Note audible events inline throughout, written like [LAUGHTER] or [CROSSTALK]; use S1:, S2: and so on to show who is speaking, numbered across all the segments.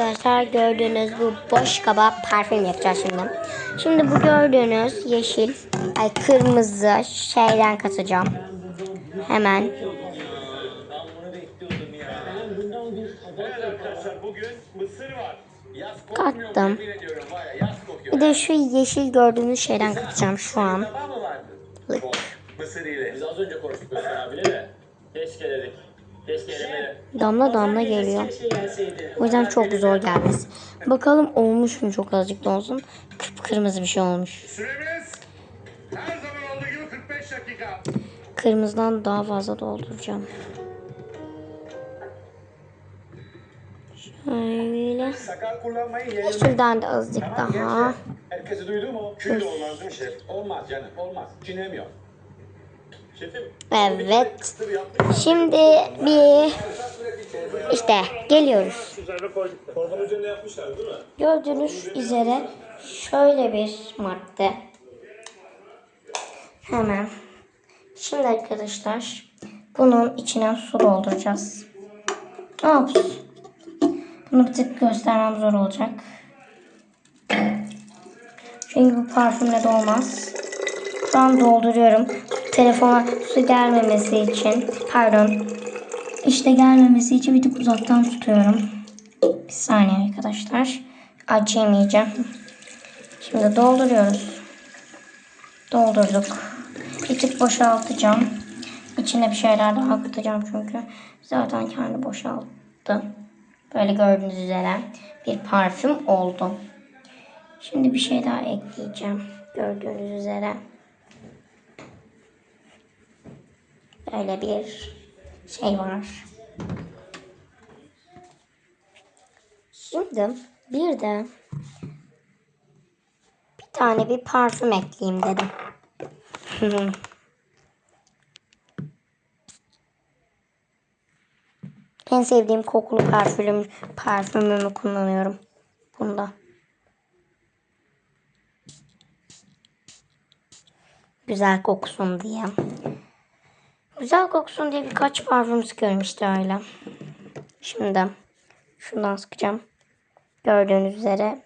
S1: arkadaşlar gördüğünüz bu boş kaba parfüm yapacağız şimdi. Şimdi bu gördüğünüz yeşil, ay kırmızı şeyden katacağım. Hemen
S2: mısır
S1: Kattım. bir de şu yeşil gördüğünüz şeyden katacağım şu an.
S2: Mısır ile.
S3: Biz az önce konuştuk Özkan abiyle de. Keşke dedik.
S1: Damla damla geliyor. O yüzden çok zor gelmez. Bakalım olmuş mu çok azıcık da olsun. Kıpkırmızı bir şey olmuş.
S4: Süremiz her zaman olduğu gibi 45 dakika.
S1: Kırmızıdan daha fazla dolduracağım. Şöyle. Şuradan da azıcık daha.
S2: Herkesi duydu mu? Kül olmaz değil mi şef? Olmaz canım olmaz. Çiğnemiyor.
S3: Şefim.
S1: Evet. Şimdi bir işte geliyoruz. Gördüğünüz üzere şöyle bir madde. Hemen. Şimdi arkadaşlar bunun içine su dolduracağız. Ops. Bunu bir tık göstermem zor olacak. Çünkü bu parfümle de olmaz. Şu an dolduruyorum. Telefona su gelmemesi için. Pardon. İşte gelmemesi için bir tık uzaktan tutuyorum. Bir saniye arkadaşlar. Acımayacağım. Şimdi dolduruyoruz. Doldurduk. Bir tık boşaltacağım. İçine bir şeyler daha katacağım çünkü. Zaten kendi boşalttı. Böyle gördüğünüz üzere bir parfüm oldu. Şimdi bir şey daha ekleyeceğim. Gördüğünüz üzere. Böyle bir şey var. Şimdi bir de bir tane bir parfüm ekleyeyim dedim. [LAUGHS] en sevdiğim kokulu parfüm parfümümü kullanıyorum. Bunda. Güzel koksun diye. Güzel koksun diye birkaç parfüm sıkıyorum işte öyle. Şimdi şundan sıkacağım. Gördüğünüz üzere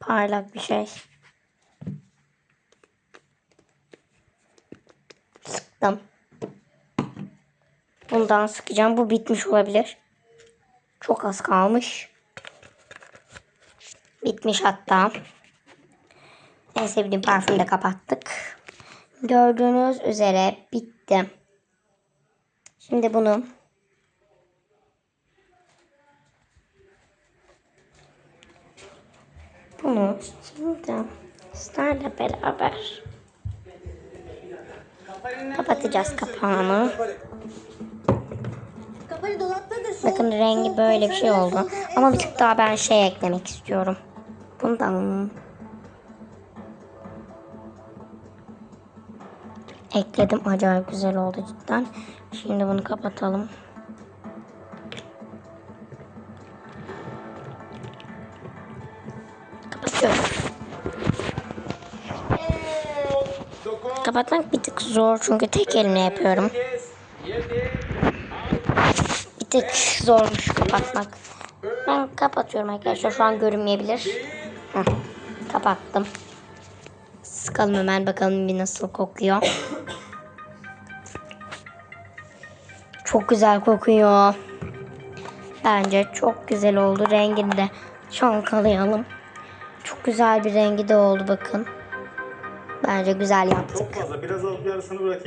S1: parlak bir şey. Sıktım. Bundan sıkacağım. Bu bitmiş olabilir. Çok az kalmış. Bitmiş hatta. En sevdiğim parfümü de kapattık. Gördüğünüz üzere bitti. Şimdi bunu bunu şimdi sizlerle beraber kapatacağız kapağını. Bakın rengi böyle bir şey oldu. Ama bir tık daha ben şey eklemek istiyorum. Bundan ekledim. Acayip güzel oldu cidden. Şimdi bunu kapatalım. Kapatıyorum. Kapatmak bir tık zor çünkü tek elimle yapıyorum. Bir tık zormuş kapatmak. Ben kapatıyorum arkadaşlar. Şu an görünmeyebilir. Heh, kapattım. Sıkalım hemen bakalım bir nasıl kokuyor. Çok güzel kokuyor. Bence çok güzel oldu. Rengini de çalkalayalım. Çok güzel bir rengi de oldu bakın. Bence güzel yaptık.
S3: Fazla biraz alıp yarısını bırakayım.